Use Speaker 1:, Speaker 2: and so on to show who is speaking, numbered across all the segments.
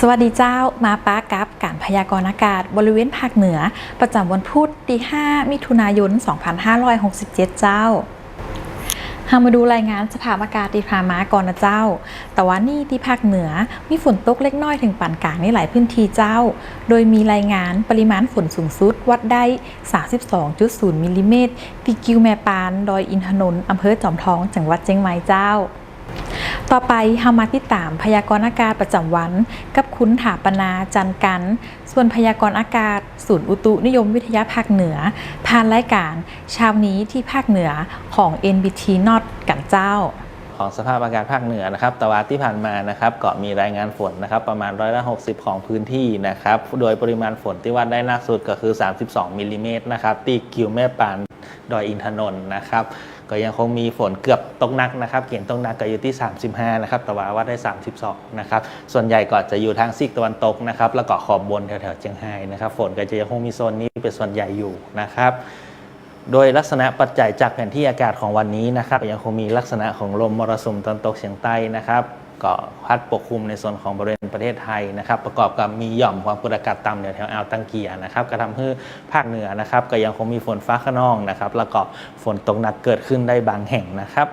Speaker 1: สวัสดีเจ้ามาป้ากับการพยากรณ์อากาศบริเวณภาคเหนือ ประจำวันพุธที่ 5 มิถุนายน 2567 เจ้าเฮามาดูรายงานสภาพอากาศที่ผ่ามาก่อนนะเจ้า แต่ว่านี่ที่ภาคเหนือมีฝนตกเล็กน้อยถึงปานกลางในหลายพื้นที่เจ้า โดยมีรายงานปริมาณฝนสูงสุดวัดได้ 32.0มิลลิเมตรที่กิวแม่ปาน ดอยอินทนนท์อำเภอจอมทอง จังหวัดเชียงใหม่เจ้า ต่อไปเฮามาติดตามพยากรณ์อากาศประจำวัน กับคุณถาปนาจันกัน ส่วนพยากรณ์อากาศ ศูนย์อุตุนิยมวิทยาภาคเหนือ ผ่านรายการเช้านี้ที่ภาคเหนือของ NBT Not กันเจ้า
Speaker 2: ของสภาพอากาศภาคเหนือนะครับตะวันที่ผ่านมานะครับก็มีรายงานฝนนะครับประมาณร้อยละ60 ของพื้นที่นะครับโดยปริมาณฝนที่วัดได้มากสุดก็คือ 32มิลลิเมตรนะครับที่กิวแม่ปาน ดอยอินทนนท์นะครับ ก็ยังคงมีฝนเกือบตกหนักนะครับเกณฑ์ตกหนักก็อยู่ที่ 35 นะครับแต่ว่าวัดได้ 32 นะครับ ส่วนใหญ่ก็จะอยู่ทางซีกตะวันตกนะครับ แล้วก็ขอบบนแถวๆเชียงไฮ้นะครับ ฝนก็จะยังคงมีโซนนี้เป็นส่วนใหญ่อยู่นะครับโดยลักษณะปัจจัยจากแผนที่อากาศของวันนี้นะครับ ยังคงมีลักษณะของลมมรสุมตะวันตกเฉียงใต้นะครับ ก็พัดปกคลุมในส่วนของบริเวณประเทศไทยนะครับ ประกอบกับมีหย่อมความกดอากาศต่ำแถวอ่าวตังเกียนะครับก็ทำให้ภาคเหนือนะครับ ก็ยังคงมีฝนฟ้าขนองนะครับ แล้วก็ฝนตกหนักเกิดขึ้นได้บางแห่งนะครับ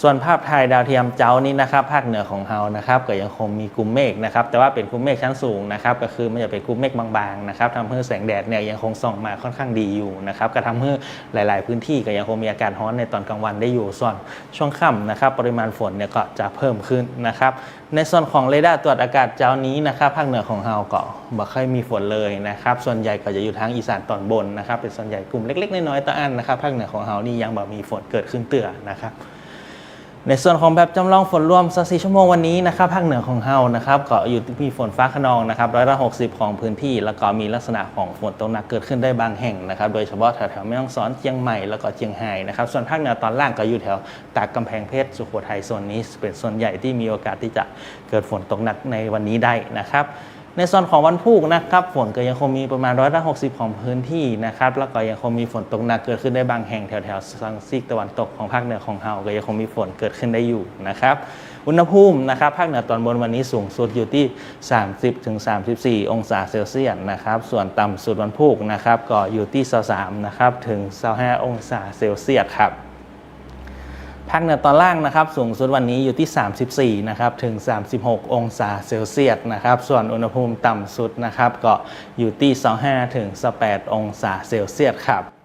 Speaker 2: ส่วนภาพถ่ายดาวเทียมเจ้านี้นะครับภาคเหนือของเฮานะครับก็ยังคงมีกลุ่มเมฆนะครับแต่ว่าเป็นกลุ่มเมฆชั้นสูงนะครับก็คือมันจะเป็นกลุ่มเมฆบางๆนะครับทำให้แสงแดดเนี่ยยังคงส่องมาค่อนข้างดีอยู่นะครับก็ทำให้หลาย ๆ พื้นที่ก็ยังคงมีอากาศร้อนในตอนกลางวันได้อยู่ส่วนช่วงค่ำนะครับปริมาณฝนเนี่ยก็จะเพิ่มขึ้นนะครับในส่วนของเรดาร์ตรวจอากาศเจ้านี้นะครับภาคเหนือของเฮาก็บ่ค่อยมีฝนเลยนะครับส่วนใหญ่ก็จะอยู่ทางอีสานตอนบนนะครับเป็นส่วนใหญ่กลุ่มเล็ก ๆ น้อยๆตะอันนะครับภาคเหนือของเฮานี่ยังบ่มีฝนเกิดขึ้นเตือนะครับ ในส่วนของแบบจำลองฝนรวมสัก4ชั่วโมงวันนี้นะครับภาคเหนือของเฮานะครับก็อยู่ที่มีฝนฟ้าขนองนะครับร้อยละ60ของพื้นที่ แล้วก็มีลักษณะของฝนตกหนักเกิดขึ้นได้บางแห่งนะครับโดยเฉพาะแถวๆแม่ฮ่องสอนเชียงใหม่แล้วก็เชียงไฮ้นะครับส่วนภาคเหนือตอนล่างก็อยู่แถวตากกำแพงเพชรสุโขทัยโซนนี้เป็นส่วนใหญ่ที่มีโอกาสที่จะเกิดฝนตกหนักในวันนี้ได้นะครับ ในส่วนของวันพุธนะครับฝนก็ยังคงมีประมาณร้อยละ60ของพื้นที่นะครับแล้วก็ยังคงมีฝนตกหนักเกิดขึ้นได้บางแห่งแถวๆทางซีกตะวันตกของภาคเหนือของเฮาก็ยังคงมีฝนเกิดขึ้นได้อยู่นะครับอุณหภูมินะครับภาคเหนือตอนบนวันนี้สูงสุดอยู่ที่ 30ถึง34 องศาเซลเซียสนะครับส่วนต่ำสุดวันพุธนะครับก็อยู่ที่23นะครับถึง25องศาเซลเซียสครับ ภาคเหนือตอนล่างนะครับสูงสุดวันนี้อยู่ที่ 34นะครับถึง 36 องศาเซลเซียสนะครับส่วนอุณหภูมิต่ำสุดนะครับก็อยู่ที่ 25ถึง18 องศาเซลเซียสครับ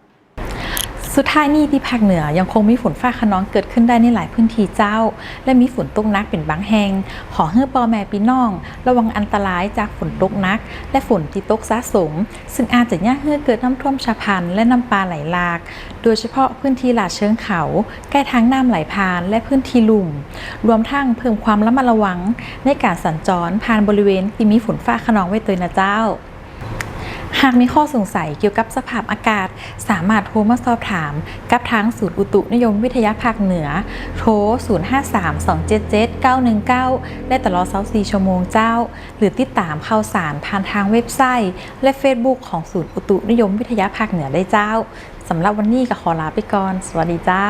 Speaker 1: สุดท้ายนี่ที่ภาคเหนือยังคงมีฝนฟ้าขนองเกิดขึ้นได้ในหลายพื้นที่เจ้า และมีฝนตกหนักเป็นบางแห่งขอให้ปอแม่พี่น้อง ระวังอันตรายจากฝนตกหนัก และฝนที่ตกสะสม ซึ่งอาจจะย่าให้เกิดน้ำท่วมฉับพลันและน้ำปลาไหลหลาก โดยเฉพาะพื้นที่หลาดเชิงเขาใกล้ทางน้ำไหลผ่านและพื้นที่ลุ่ม รวมทั้งเพิ่มความระมัดระวังในการสัญจรผ่านบริเวณที่มีฝนฟ้าขนองไว้เตยนะเจ้า หากมีข้อสงสัยเกี่ยวกับสภาพอากาศ สามารถโทรมาสอบถาม กับทางศูนย์อุตุนิยมวิทยาภาคเหนือ โทร 053-277-919 ได้ตลอด24ชั่วโมงเจ้า หรือติดตามข่าวสารผ่านทางเว็บไซต์ และ Facebook ของศูนย์อุตุนิยมวิทยาภาคเหนือได้เจ้าสำหรับวันนี้ก็ขอลาไปก่อน สวัสดีเจ้า